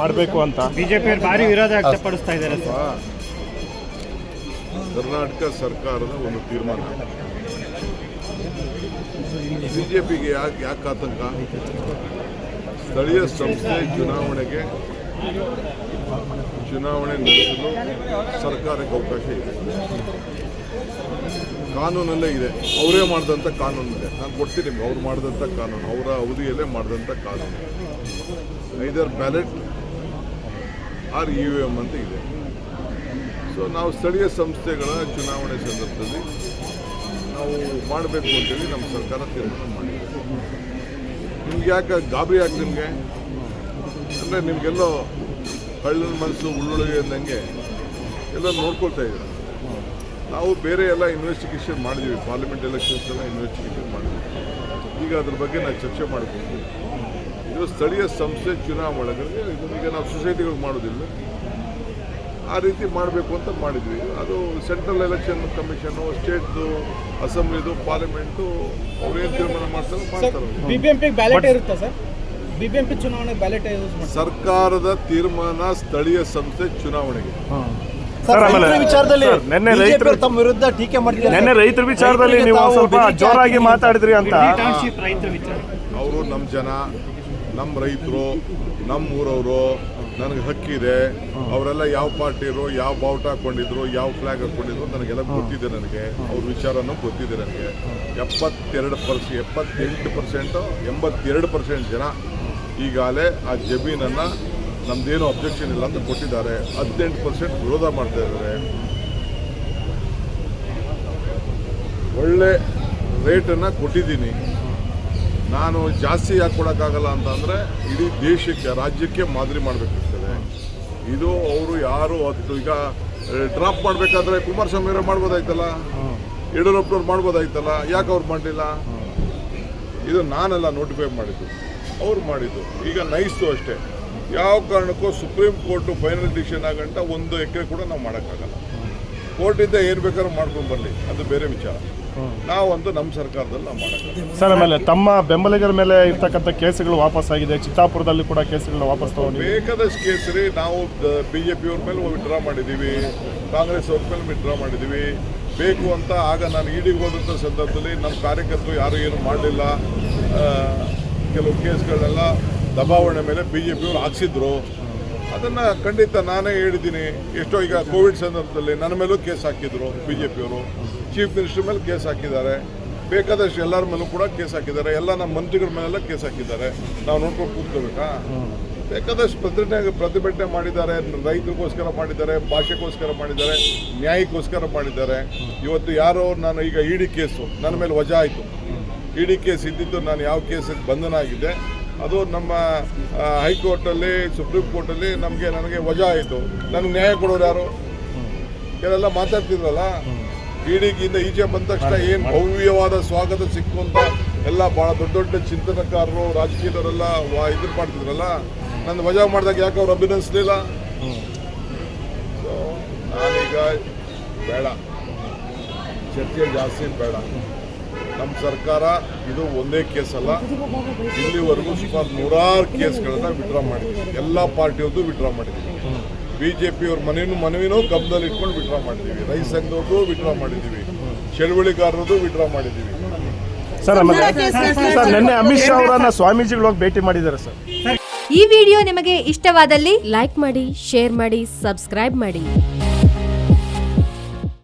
ಮಾಡಬೇಕು ಅಂತ. ಬಿಜೆಪಿ ಭಾರಿ ವಿರೋಧ ವ್ಯಕ್ತಪಡಿಸ್ತಾ ಇದ್ದಾರೆ ಸರ್. ಕರ್ನಾಟಕ ಸರ್ಕಾರದ ಒಂದು ತೀರ್ಮಾನ. ಬಿಜೆಪಿಗೆ ಯಾಕೆ ಯಾಕೆ ಆತಂಕ? ಸ್ಥಳೀಯ ಸಂಸ್ಥೆ ಚುನಾವಣೆಗೆ ಚುನಾವಣೆ ನಡೆಸಲು ಸರ್ಕಾರಕ್ಕೆ ಅವಕಾಶ ಇದೆ. ಕಾನೂನಲ್ಲೇ ಇದೆ. ಅವರೇ ಮಾಡಿದಂಥ ಕಾನೂನಿದೆ ನಾನು ಕೊಡ್ತೀನಿ ನಿಮ್ಗೆ. ಅವ್ರು ಮಾಡಿದಂಥ ಕಾನೂನು. ಅವರ ಅವಧಿಯಲ್ಲೇ ಮಾಡಿದಂಥ ಕಾನೂನು. Either ballot or E M ಅಂತ ಇದೆ. ಸೊ ನಾವು ಸ್ಥಳೀಯ ಸಂಸ್ಥೆಗಳ ಚುನಾವಣೆ ಸಂದರ್ಭದಲ್ಲಿ ನಾವು ಮಾಡಬೇಕು ಅಂತೇಳಿ ನಮ್ಮ ಸರ್ಕಾರ ತೀರ್ಮಾನ ಮಾಡಿದೆ. ನಿಮ್ಗೆ ಯಾಕೆ ಗಾಬರಿ ಯಾಕೆ ನಿಮಗೆ? ಅಂದರೆ ನಿಮಗೆಲ್ಲೋ ಕಳ್ಳನ ಮನಸ್ಸು ಉಳ್ಳುಳ್ಳಿ ಅಂದಂಗೆ ಎಲ್ಲ ನೋಡ್ಕೊಳ್ತಾ ಇದ್ದೀವಿ ನಾವು ಬೇರೆ ಎಲ್ಲ ಇನ್ವೆಸ್ಟಿಗೇಷನ್ ಮಾಡಿದ್ದೀವಿ. ಪಾರ್ಲಿಮೆಂಟ್ ಎಲೆಕ್ಷನ್ಸ್ ಎಲ್ಲ ಇನ್ವೆಸ್ಟಿಗೇಷನ್ ಮಾಡಿದ್ವಿ ಈಗ ಅದ್ರ ಬಗ್ಗೆ ನಾವು ಚರ್ಚೆ ಮಾಡ್ತೀವಿ ಇದು ಸ್ಥಳೀಯ ಸಂಸ್ಥೆ ಚುನಾವಣೆಗಳಿಗೆ ಈಗ ನಾವು ಸೊಸೈಟಿಗಳು ಮಾಡೋದಿಲ್ಲ. ಆ ರೀತಿ ಮಾಡಬೇಕು ಅಂತ ಮಾಡಿದ್ವಿ. ಅದು ಸೆಂಟ್ರಲ್ ಎಲೆಕ್ಷನ್ ಕಮಿಷನು ಸ್ಟೇಟ್ದು ಅಸೆಂಬ್ಲಿದು ಪಾರ್ಲಿಮೆಂಟು ಅವ್ರೇನು ತೀರ್ಮಾನ ಮಾಡ್ತಾರೆ ಮಾಡ್ತಾರೆ. ಬಿಬಿಎಂಪಿ ಬ್ಯಾಲೆಟ್ ಇರುತ್ತಾ ಸರ್ ಬಿಬಿಎಂಪಿ ಚುನಾವಣೆ ಬ್ಯಾಲೆಟ್ ಯೂಸ್ ಮಾಡ್ತಾರೆ. ಸರ್ಕಾರದ ತೀರ್ಮಾನ ಸ್ಥಳೀಯ ಸಂಸ್ಥೆ ಚುನಾವಣೆಗೆ. ಸರ್, ಆಮೇಲೆ- ರೈತರ ವಿಚಾರದಲ್ಲಿ ಸರ್, ನೆನ್ನೆ ರೈತರು- ತಮ್ಮ ವಿರುದ್ಧ ಟೀಕೆ ಮಾಡ್ತಿದ್ದಾರೆ ನೆನ್ನೆ ರೈತರ ವಿಚಾರದಲ್ಲಿ ನೀವು ಸ್ವಲ್ಪ ಜೋರಾಗಿ ಮಾತಾಡಿದ್ರಿ ಅಂತ. ಅವರು ನಮ್ಮ ಜನ ನಮ್ಮ ರೈತರು ನಮ್ಮ ಊರವರು, ನನಗೆ ಹಕ್ಕಿದೆ ಅವರೆಲ್ಲ ಯಾವ ಪಾರ್ಟಿರು ಯಾವ ಬಾವುಟ ಹಾಕೊಂಡಿದ್ರು, ಯಾವ ಫ್ಲಾಗ್ ಹಾಕೊಂಡಿದ್ರು ನನಗೆಲ್ಲ ಗೊತ್ತಿದೆ ನನಗೆ. ಅವ್ರ ವಿಚಾರನೂ ಗೊತ್ತಿದೆ ನನಗೆ. ಎಪ್ಪತ್ತೆರಡು ಪರ್ಸೆ, ಎಪ್ಪತ್ತೆಂಟು ಪರ್ಸೆಂಟು, ಎಂಬತ್ತೆರಡು ಪರ್ಸೆಂಟ್ ಜನ ಈಗಾಗಲೇ ಆ ಜಮೀನನ್ನು ನಮ್ದೇನು ಅಬ್ಜೆಕ್ಷನ್ ಇಲ್ಲ ಅಂತ ಕೊಟ್ಟಿದ್ದಾರೆ. ಹದಿನೆಂಟು ಪರ್ಸೆಂಟ್ ವಿರೋಧ ಮಾಡ್ತಾ ಇದ್ದಾರೆ. ಒಳ್ಳೆ ರೇಟನ್ನು ಕೊಟ್ಟಿದ್ದೀನಿ. ನಾನು ಜಾಸ್ತಿ ಯಾಕೆ ಕೊಡೋಕ್ಕಾಗಲ್ಲ ಅಂತಂದರೆ ಇಡೀ ದೇಶಕ್ಕೆ, ರಾಜ್ಯಕ್ಕೆ ಮಾದರಿ ಮಾಡಬೇಕಿರ್ತದೆ. ಇದು ಅವರು ಯಾರು ಅದು ಈಗ ಡ್ರಾಪ್ ಮಾಡಬೇಕಾದ್ರೆ ಕುಮಾರಸ್ವಾಮಿ ಅವರೇ ಮಾಡ್ಬೋದಾಯ್ತಲ್ಲ? ಯಡಿಯೂರಪ್ಪನವ್ರು ಮಾಡ್ಬೋದಾಯ್ತಲ್ಲ? ಯಾಕೆ ಅವ್ರು ಮಾಡಲಿಲ್ಲ? ಇದು ನಾನೆಲ್ಲ ನೋಟಿಫೈ ಮಾಡಿದ್ದು. ಅವ್ರು ಮಾಡಿದ್ದು. ಈಗ ನೈಸ್ತು ಅಷ್ಟೇ. ಯಾವ ಕಾರಣಕ್ಕೂ ಸುಪ್ರೀಂ ಕೋರ್ಟು ಫೈನಲ್ ಡಿಸಿಷನ್ ಆಗಂಟ ಒಂದು ಎಕರೆ ಕೂಡ ನಾವು ಮಾಡೋಕ್ಕಾಗಲ್ಲ. ಕೋರ್ಟಿಂದ ಏನು ಬೇಕಾದ್ರೂ ಮಾಡ್ಕೊಂಡು ಬರಲಿ. ಅದು ಬೇರೆ ವಿಚಾರ. ನಾವಂತೂ ನಮ್ಮ ಸರ್ಕಾರದಲ್ಲಿ ನಾವು ಸರ್ ಆಮೇಲೆ ತಮ್ಮ ಬೆಂಬಲಿಗರ ಮೇಲೆ ಇರ್ತಕ್ಕಂಥ ಕೇಸುಗಳು ವಾಪಸ್ ಆಗಿದೆ. ಚಿತ್ತಾಪುರದಲ್ಲಿ ಕೂಡ ಕೇಸುಗಳನ್ನ ವಾಪಸ್ ತಗೊಂಡಿದ್ದೀವಿ ಬೇಕಾದಷ್ಟು ಕೇಸರಿ ನಾವು ಬಿ ಜೆ ಪಿಯವ್ರ ಮೇಲೆ ವಿಡ್ರಾ ಮಾಡಿದ್ದೀವಿ ಕಾಂಗ್ರೆಸ್ ಅವ್ರ ಮೇಲೆ ವಿಡ್ರಾ ಮಾಡಿದ್ದೀವಿ ಬೇಕು ಅಂತ ಆಗ ನಾನು ಈಡಿಗೆ ಹೋದಂಥ ಸಂದರ್ಭದಲ್ಲಿ ನಮ್ಮ ಕಾರ್ಯಕರ್ತರು ಯಾರು ಏನು ಮಾಡಲಿಲ್ಲ. ಕೆಲವು ಕೇಸ್ಗಳನ್ನೆಲ್ಲ ದಬಾವಣೆ ಮೇಲೆ ಬಿ ಜೆ ಪಿಯವ್ರು ಹಾಕ್ಸಿದ್ರು. ಅದನ್ನು ಖಂಡಿತ ನಾನೇ ಹೇಳಿದ್ದೀನಿ. ಎಷ್ಟೋ ಈಗ ಕೋವಿಡ್ ಸಂದರ್ಭದಲ್ಲಿ ನನ್ನ ಮೇಲೂ ಕೇಸ್ ಹಾಕಿದ್ರು ಬಿ ಜೆ ಪಿಯವರು ಚೀಫ್ ಮಿನಿಸ್ಟರ್ ಮೇಲೆ ಕೇಸ್ ಹಾಕಿದ್ದಾರೆ. ಬೇಕಾದಷ್ಟು ಎಲ್ಲರ ಮೇಲೂ ಕೂಡ ಕೇಸ್ ಹಾಕಿದ್ದಾರೆ. ಎಲ್ಲ ನಮ್ಮ ಮಂತ್ರಿಗಳ ಮೇಲೆಲ್ಲ ಕೇಸ್ ಹಾಕಿದ್ದಾರೆ. ನಾವು ನೋಡ್ಕೊಂಡು ಕೂತ್ಕೋಬೇಕಾ? ಬೇಕಾದಷ್ಟು ಪ್ರತಿಭಟನೆ ಪ್ರತಿಭಟನೆ ಮಾಡಿದ್ದಾರೆ. ರೈತರಿಗೋಸ್ಕರ ಮಾಡಿದ್ದಾರೆ, ಭಾಷೆಗೋಸ್ಕರ ಮಾಡಿದ್ದಾರೆ, ನ್ಯಾಯಕ್ಕೋಸ್ಕರ ಮಾಡಿದ್ದಾರೆ. ಇವತ್ತು ಯಾರೋ ನಾನು ಈಗ ಇಡಿ ಕೇಸು. ನನ್ನ ಮೇಲೆ ವಜಾ ಆಯಿತು. ಇಡಿ ಕೇಸ್ ಇದ್ದಿದ್ದು ನಾನು ಯಾವ ಕೇಸಿಗೆ ಬಂಧನ ಆಗಿದೆ ಅದು ನಮ್ಮ ಹೈಕೋರ್ಟಲ್ಲಿ ಸುಪ್ರೀಂ ಕೋರ್ಟಲ್ಲಿ ನಮಗೆ ನನಗೆ ವಜಾ ಆಯಿತು. ನನಗೆ ನ್ಯಾಯ ಕೊಡೋರು ಯಾರು? ಇವರೆಲ್ಲ ಮಾತಾಡ್ತಿದ್ರಲ್ಲ? ಇಡಿಗಿಂದ ಈಚೆ ಬಂದ ತಕ್ಷಣ ಏನು ಭವ್ಯವಾದ ಸ್ವಾಗತ ಸಿಕ್ಕು ಅಂತ ಎಲ್ಲ ಭಾಳ ದೊಡ್ಡ ದೊಡ್ಡ ಚಿಂತನಕಾರರು ರಾಜಕೀಯದವರೆಲ್ಲ ವಾ ಇದ್ರ ಮಾಡ್ತಿದ್ರಲ್ಲ? ನನ್ನ ವಜಾ ಮಾಡಿದಾಗ ಯಾಕೆ ಅವ್ರು ಅಭಿನಯಿಸ್ಲಿಲ್ಲ ಸೊ ನಾನೀಗ ಬೇಡ. ಚರ್ಚೆ ಜಾಸ್ತಿ ಬೇಡ. ನಮ್ಮ ಸರ್ಕಾರ ಇದು ಒಂದೇ ಕೇಸ್ ಅಲ್ಲ ಇಲ್ಲಿವರೆಗೂ ಸುಮಾರು ನೂರಾರು ಕೇಸ್ಗಳನ್ನ ವಿಡ್ರಾ ಮಾಡಿದ್ದೀವಿ ಎಲ್ಲ ಪಾರ್ಟಿಯವ್ರದ್ದು ವಿಡ್ರಾ ಮಾಡಿದ್ದೀವಿ ಬಿ ಜೆ ಪಿಯವ್ರ ಮನೆಯೂ ಮನವಿನೂ ಗಮನದಲ್ಲಿ ಇಟ್ಕೊಂಡು ವಿಡ್ರಾ ಮಾಡಿದ್ದೀವಿ ರೈತ ಸಂಘದವ್ರದ್ದು ವಿಡ್ರಾ ಮಾಡಿದ್ದೀವಿ ಚಳುವಳಿಗಾರರದ್ದು ವಿಡ್ರಾ ಮಾಡಿದ್ದೀವಿ ಸರ್ ನಿನ್ನೆ ಅಮಿತ್ ಶಾ ಅವರನ್ನ ಸ್ವಾಮೀಜಿಗಳು ಹೋಗಿ ಭೇಟಿ ಮಾಡಿದ್ದಾರೆ ಸರ್. ಈ ವಿಡಿಯೋ ನಿಮಗೆ ಇಷ್ಟವಾದಲ್ಲಿ ಲೈಕ್ ಮಾಡಿ ಶೇರ್ ಮಾಡಿ ಸಬ್ಸ್ಕ್ರೈಬ್ ಮಾಡಿ.